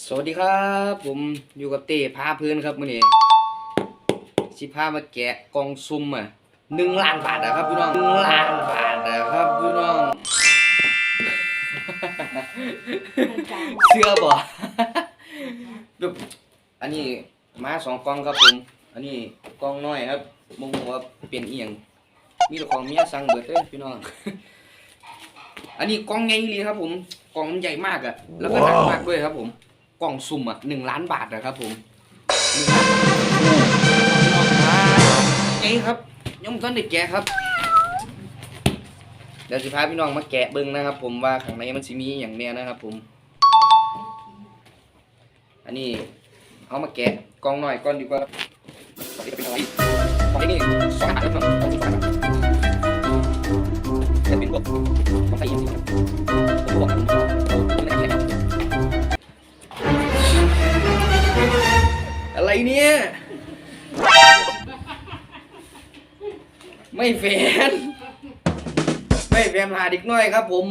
สวัสดีครับ ผมอยู่กับเต้พาเพื่อนครับมื้อนี้สิพามาแกะกองซุ่มอะหนึ่งล้านบาทอะครับพี่น้องหนึ่งล้านบาทอะครับพี่น้องเชื่อบ่แบบอันนี้มาสองกองครับผม อันนี้กองน้อยครับมงว่าเป็นเอียง มีแต่ของเมียสั่งเบิดเด้อพี่น้อง อันนี้กองใหญ่เลยครับผมกองมันใหญ่มากอะ แล้วก็หนักมากด้วยครับผม กล่องสุ่มอะหนึ่งล้านบาทนะครับผมหนึ่งล้านบาทไงครับย่อมต้นเด็กแกะครับเดี๋ยวสิพาพี่น้องมาแกะเบิ้งนะครับ ผมว่าข้างในมันสิมีอย่างเนี้ยนะครับ ผม อันนี้เอามาแกะกล่องหน่อยก่อนดีกว่าเป็นอะไรของนี่สองบาทครับน้องสองบ ไม่แฟน ไม่แฟนพาเด็กน้อยครับ ผม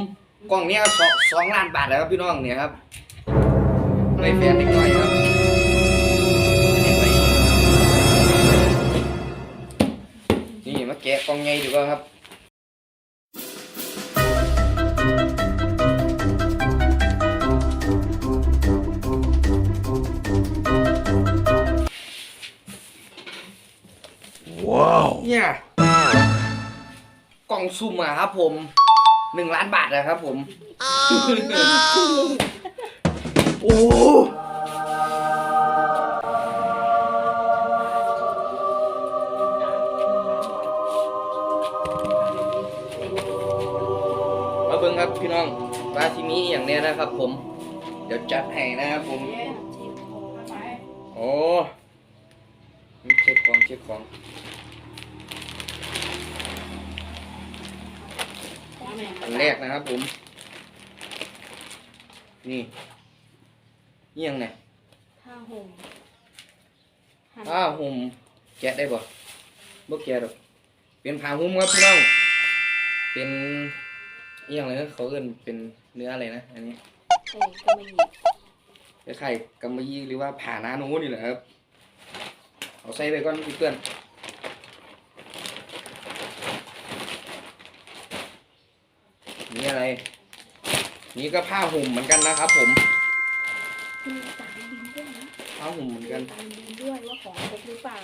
กล่องเนี้ยสองสองล้านบาทแล้วครับพี่น้องเนี่ยครับ ไม่แฟนเด็กน้อยครับนี่มาแกะกล่องใหญ่ดีกว่าครับเนี่ย กล่องซุ่มอะครับผมหนึ่งล้านบาทนะครับผม โอ้มาเบิ่งครับพี่น้องปลาชิมิอย่างเนี้ยนะครับผม เดี๋ยวจัดให้นะครับผม โอ้มีเช็คของเช็คของ แรกนะครับผม นี่นี่ยังไงผ้าห่มหันผ้าห่มแกะได้บ่บ่แกะดอกเป็นผ้าห่มครับพี่น้อง เป็นนี่ยังไงนะเขาเอิ้นเป็นเนื้ออะไรนะ อันนี้เอ้ยก็ไม่หยิบคล้ายๆกำมะยี่หรือว่าผ่าหน้าหนูนี่แหละครับ เอาใส่ไปก่อนเพื่อน นี่อะไร นี่ก็ผ้าห่มเหมือนกันนะครับ ผม มีสายบินด้วยนะผ้าห่มเหมือนกัน สายบินด้วยว่าของครบหรือเปล่า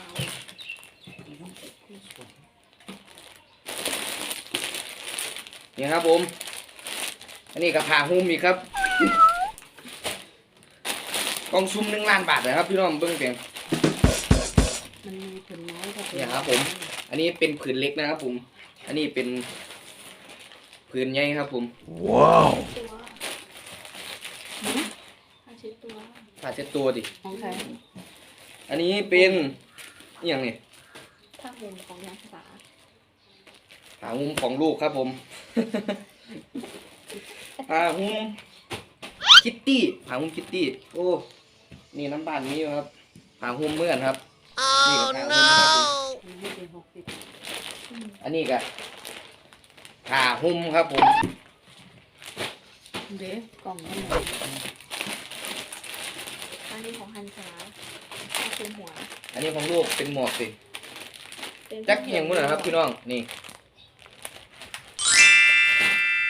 นี่ครับผม อันนี้ก็ผ่าหุ้มอีกครับ กล่องซุ่มหนึ่งล้านบาทนะครับพี่น้องเบิ้งเพียง มันมีผืนไม้กับผืเนี่ยครับผม อันนี้เป็นผืนเล็กนะครับผม อันนี้เป็น ผืนใหญ่ครับผมตัวหืมผ้าเช็ดตัวผ้าเช็ดตัวดิ ของใครอันนี้เป็นอหย่างนี้ผ้าห่มของนักศึกษาผ้าหุ้มของลูกครับผม ผ้าหุ้มคิตตี้ผ้าหุ้มคิตตี้ โอ้ นี่น้ำบานนี้อยู่ครับผ้าหุ้มเมื่อนครับ นี่ก็ผ้าหุ้มครับผมมันไม่ถึงหกสิบอันนี้ก็ ผ้าหุ้มครับผมเด้กล่องนั่นแหละอันนี้ของฮันษาผ้าคลุมหัว อันนี้ของลูกเป็นหมวกสิเป็นจักอหย่างมั้งนะครับพี่น้องนี่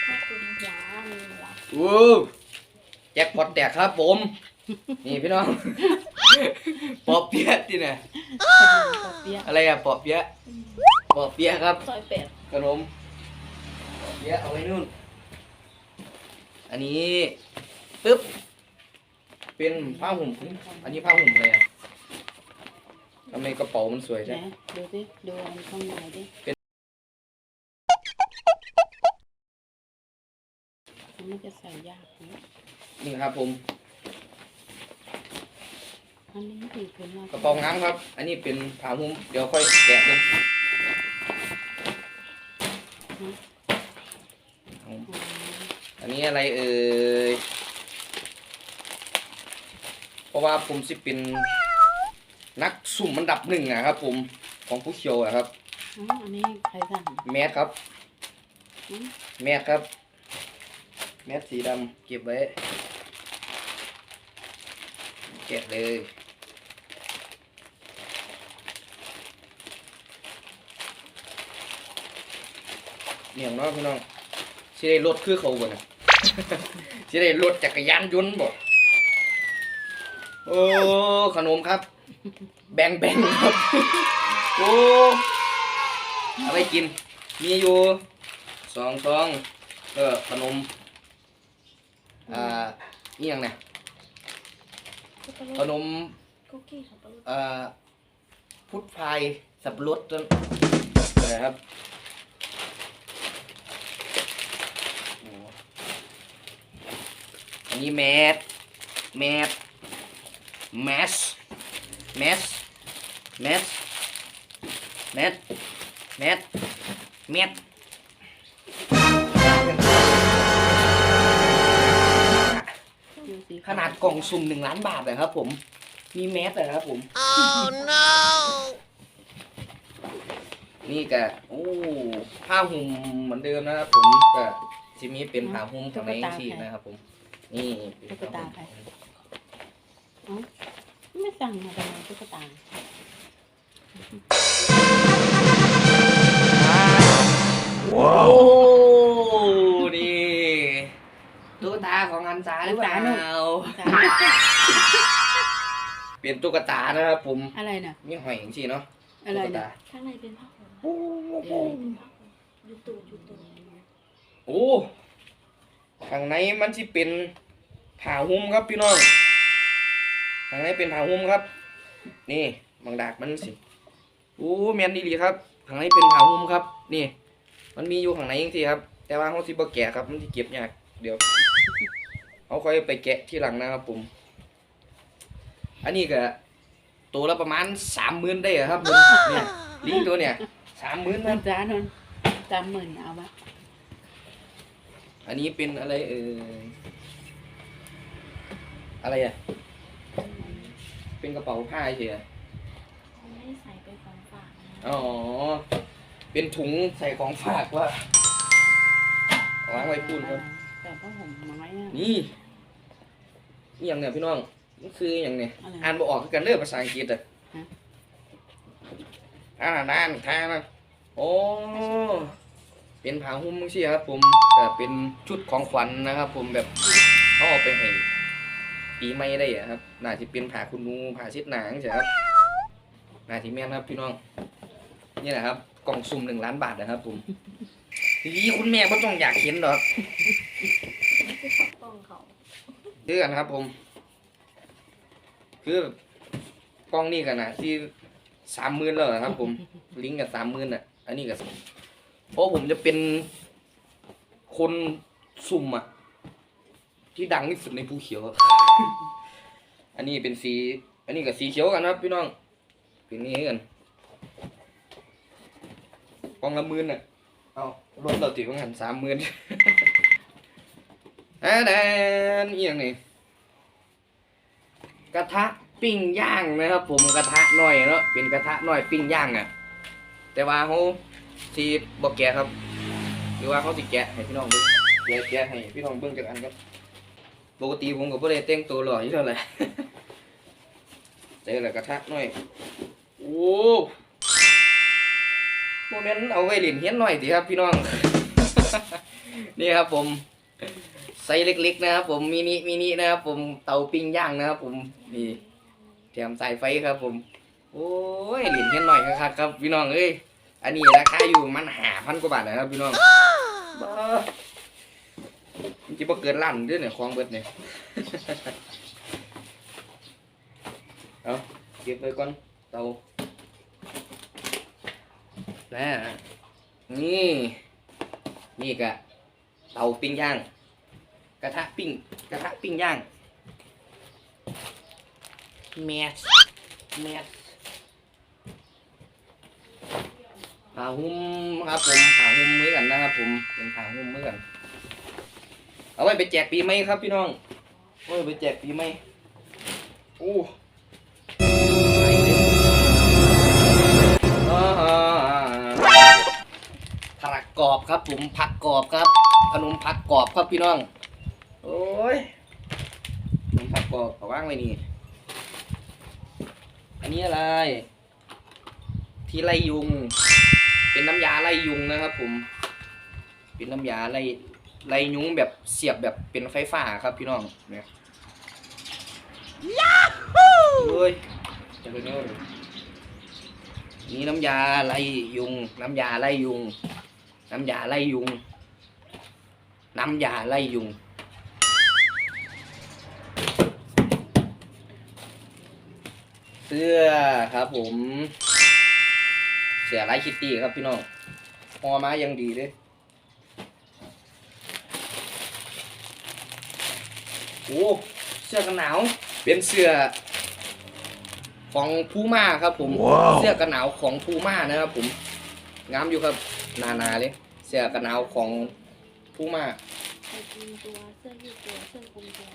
ผ้าคลุมหัวมีหัววู้แจ็คพอตแตกครับผม นี่พี่น้องปอบเปี๊ยะที่ไหนปอเปี๊ยะอะไรอะปอบเปี๊ยะปอบเปี๊ยะครับซอยเป็ดขนมปอบ เปี๊ยะเอาไว้นู่น อันนี้ปึ๊บ เป็นผ้าห่ม อันนี้ผ้าห่มอะไรอะทำไมกระเป๋ามันสวยไหนจังดูสิดูอันข้างในดิเป็นมันน่าจะใส่ยากนะนี่ครับผม อันนี้ถือเป็นว่ากระเป๋าง้างครับ อันนี้เป็นผ้าห่ม เดี๋ยวค่อยแกะดูอ๋ออั นนี้อะไรเอ่ย เพราะว่าผมสิเป็นนักสุ่มอันดับหนึ่งอะครับผมของผู้เขียวอะครับอ๋ออันนี้ใครสั่งแมสครับ อืมแมสครับ แมสสีดำเก็บไว้แกะเลยเนียงเนาะพี่น้องสิได้รถคือเขาบ่น่ะ สิได้รถจักรยานยนต์บ่โอ้ขนมครับ แบ่งแบ่งครับโอ้เอาไปกิน มีอยู่สองซองเออขนมอ่านี่ยังไงขนมคุกกี้สับปะรดอ่าพุทธพายสับปะรดต้นอะไรครับโอ้อั นนี้แมสแมสแมสแมสแมสแมสแมสแมสดูสิขนาดกล่องสุ่มหนึ่งล้านบาทเลยครับผม มีแมสเลยครับผมนี่ก็โอ้ผ้าห่มเหมือนเดิมนะครับผมก็จิมีเป็นผ้าห่มของในชีพนะครับผม นี่เป็นผ้าห่มไม่สั่งมาทำไมตุ๊กตาโอ้นี่ตุ๊กตาของอันซาหรือเปล่าจ้าเป็นตุ๊กตานะครับผมอะไรน่ะมีหอยอย่างชีเนาะอะไรตุ๊กน่ะตาข้างในเป็นผ้าห่มโอ้ข้างในเป็นผ้าห่มยูตูดยูตูดโอ้ ข้างในมันที่เป็นผ้าห่มครับพี่น้องข้างในเป็นผ้าห่มครับ นี่บางดากมันสิโอ้แมนดีหลีครับข้างในเป็นผ้าห่มครับ นี่ มันมีอยู่ข้างในจริงๆครับ แต่ว่าเขาสิบ่แกะครับ มันสิเก็บยากเดี๋ยวเขาค่อยไปแกะที่หลังนะครับผมอันนี้ก็ตัวละประมาณสามหมื่นได้อครับผมเนี่ยลิงตัวเนี่ยสามหมื่นมันนจ้านนสามหมื่นเอามา อันนี้เป็นอะไรเอออะไรอะ เป็นกระเป๋าผ้าเฉยเขาไม่ได้ใส่ไปของฝากนะอ๋อ เป็นถุงใส่ของฝากว่าวางไว้พูดครับ แต่ผ้าห่มน้อยอะนี่นี่อย่างเนี่ยพี่น้องนี่คืออย่างเนี่ยอะไรอ่านบ่ออกคือกันเด้อภาษาอังกฤษอะฮะอ่านอ่านทานะโอ้ เป็นผ้าหุ้มมั้งสิครับ ผมก็เป็นชุดของขวัญนะครับ ผมแบบเขาเอาไปให้ปีใหม่ได้อะครับน่าจะเป็นผ้าคุณนูผ้าเช็ดหนังใช่ครับน่าที่แม่นครับพี่น้องนี่แหละครับ กล่องสุ่มหนึ่งล้านบาทนะครับ ผมทีคุณแม่ก็ต้องอยากเห็นหรอกนี่คือของกล้องเขาเดือนครับ ผม คือกล้องนี่กันนะที่สามหมื่นแล้วครับ ผม ลิงก์กับสามหมื่นอะ อันนี้กับ เพราะผมจะเป็นคนสุ่มอะที่ดังที่สุดในภูเขียวอะอันนี้เป็นสี อันนี้กับสีเขียวกันครับพี่น้องเป็นนี้กันกองละหมื่นอะ เอารถเราติดว่าหันสามหมื่นอ่าแดนเอียงนี่กระทะปิ้งย่างนะครับ ผมกระทะหน่อยเนาะเป็นกระทะหน่อยปิ้งย่างอะ แต่ว่าเขา สีบอกแกะครับ หรือว่าเขาสิแกะให้พี่น้องดูแกะแกะให้พี่น้องเบิ่งจากอันครับ ปกติผมก็บ่ได้แต่งตัวหล่อที่เท่าไหร่เจอแล้วกระทะหน่อย โอ้โมเมนต์เอาไว้เล่นเฮี้ยนหน่อยสิครับพี่น้อง นี่ครับผมไซส์เล็กๆนะครับผมมินิมินินะครับผมเตาปิ้งย่างนะครับผมนี่แถมสายไฟครับผม โอ้ยเหรียญแค่หน่อยครับครับพี่น้องเอ้ย อันนี้ราคาอยู่มันหาพันกว่าบาทนะครับพี่น้องบ้ามันจะบ่เกินล้านเด้วยเนี่ยของเบิดเนี่ยเอาเก็บไว้ก่อนเตานะนี่ นี่กะเตาปิ้งย่าง กระทะปิ้ง กระทะปิ้งย่างแมสแมส ผ่าหุ้มครับผมผ่าหุ้มมือกันนะครับ ผมเป็นผ่าหุ้มมือกัน เอาไว้ไปแจกปีใหม่ครับพี่น้องเอาไว้ไปแจกปีใหม่โอ้ห่าผักกรอบครับผมผักกรอบครับ ขนมผักกรอบครับพี่น้อง โอ้ยขนมผักกรอบเอาว่างไว้นี่อันนี้อะไร ที่ไล่ยุง เป็นน้ำยาไล่ยุงนะครับ ผม เป็นน้ำยาไล่ไล่ยุงแบบเสียบแบบเป็นไฟฟ้าครับพี่น้องเนี่ยยาฮูเฮ้ยจะเป็นยังไงนี่น้ำยาไล่ยุง น้ำยาไล่ยุง น้ำยาไล่ยุง น้ำยาไล่ยุง เสื้อครับผม เสื้อลายคิตตี้ครับพี่น้องพอมายังดีเลยโอ้เสื้อกันหนาวเป็นเสื้อของพูม่าครับผมเสื้อกันหนาวของพูม่านะครับผมงามอยู่ครับหนาๆเลย เสื้อกันหนาวของพูม่าใส่กุมตัวเสื้อยืดตัวเสื้อกุมตัว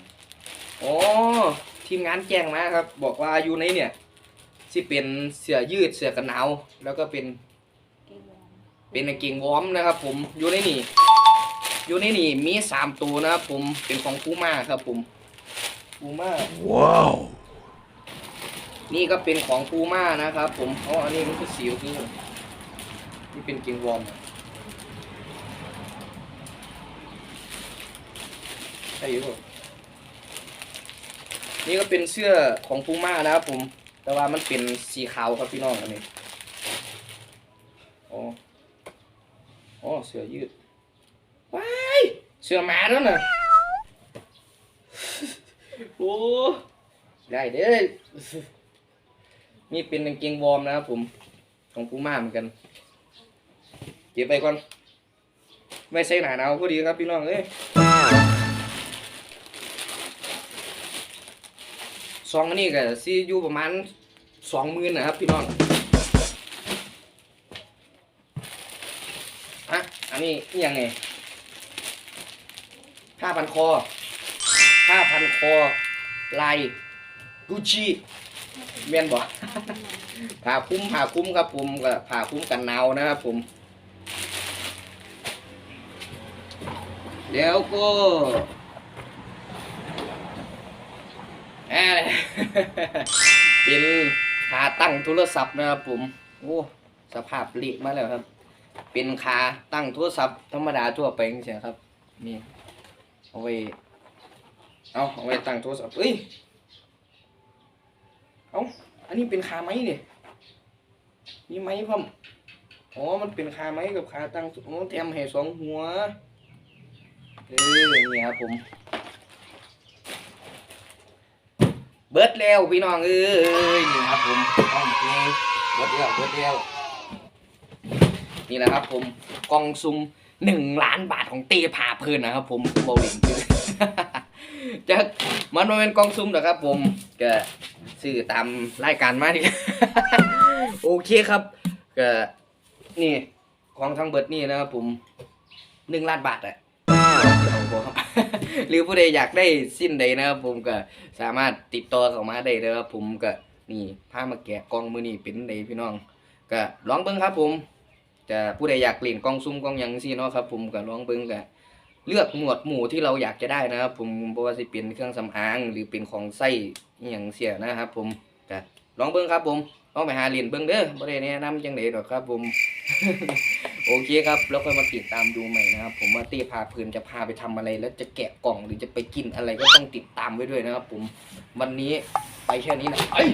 อ๋อทีมงานแจ้งมาครับ บอกว่าอยู่ในเนี่ย ที่เป็นเสื้อยืดเสื้อกันหนาว แล้วก็เป็นเกงวอร์มเป็นกางเกงวอร์มนะครับ ผมอยู่ในนี่อยู่ในนี่มีสามตัวนะครับผมเป็นของพูม่าครับผมพูม่า Wow. นี่ก็เป็นของพูม่านะครับ ผมอ๋ออันนี้มันคือสีคือนี่เป็นเกงวอร์มใช่อยู่เปล่านี่ก็เป็นเสื้อของพูม่านะครับผม แต่ว่ามันเป็นสีขาวครับพี่น้องอันนี้อ๋ออ๋อเสื้อยืดว้ายเสื้อหมาแล้วน่ะโอ้ได้เด้นี่เป็นกางเกงวอร์มนะครับผมของพูม่าเหมือนกันเก็บไปก่อนไม่ใช่หนาหนาวพอดีครับพี่น้องเอ้ย ซองอันนี้ก็ซีอยู่ประมาณสองหมื่นนะครับพี่น้องอะอันนี้อิหยังไงผ้าพันคอผ้าพันคอลายกุชิเมียนบ่ผ้าคุ้มผ้าคุ้มครับผมกับผ้าคุ้มกันหนาวนะครับผม แล้วก็อ่า เป็นขาตั้งโทรศัพท์นะครับผมโอ้สภาพเละมาแล้วครับ เป็นขาตั้งโทรศัพท์ธรรมดาทั่วไปนี่ใช่ครับนี่เอาไว้เอาเอาไว้ตั้งโทรศัพท์เอ้ยเอาอันนี้เป็นคาไม้เนี่ยมีไม้พร้อมอ๋อ มันเป็นคาไม้กับคาตั้งอ๋อแถมให้สองหัว เออย่างนี่ครับผม เบิดแล้วพี่น้องเอ้ยนี่ครับผมกล้องนี่เบิดแล้วเบิดแล้วนี่แหละครับผมกล่องซุ่มหนึ่งล้านบาทของเตผ่าเพลินนะครับ ผมโบลิงจะมันมันเป็นกล่องซุ่มหรอครับ ผมก็ซื้อตามรายการมาดิโอเคครับก็นี่ของทั้งเบิดนี่นะครับผมหนึ่งล้านบาทอะเอาบ่ครับ หรือผู้ใดอยากได้สิ้นใดนะครับ ผมก็สามารถติดต่อเข้ามาได้เลยครับผมก็นี่พามาแกะกล่องมือนี่เป็นใดพี่น้อง ก็ลองเบิ่งครับผมจะผู้ใดอยากเปลี่ยนกล่องซุ่มกล่องยังสิเนาะครับ ผมก็ลองเบิ่งก็เลือกหมวดหมู่ที่เราอยากจะได้นะครับ ผมบ่ว่าสิเป็นเครื่องสำอาง หรือเป็นของใส้อหยังเสียนะครับ ผมก็ลองเบิ่งครับผมลองไปหาเหรียนเบิ่งเด้อบ่ได้แนะนำจังได๋ดอกครับผม โอเคครับ แล้วค่อยมาติดตามดูใหม่นะครับ ผมว่าเต้พาเพลินจะพาไปทำอะไร แล้วจะแกะกล่องหรือจะไปกินอะไรก็ต้องติดตามไว้ด้วยนะครับ ผม วันนี้ไปแค่นี้นะเอ้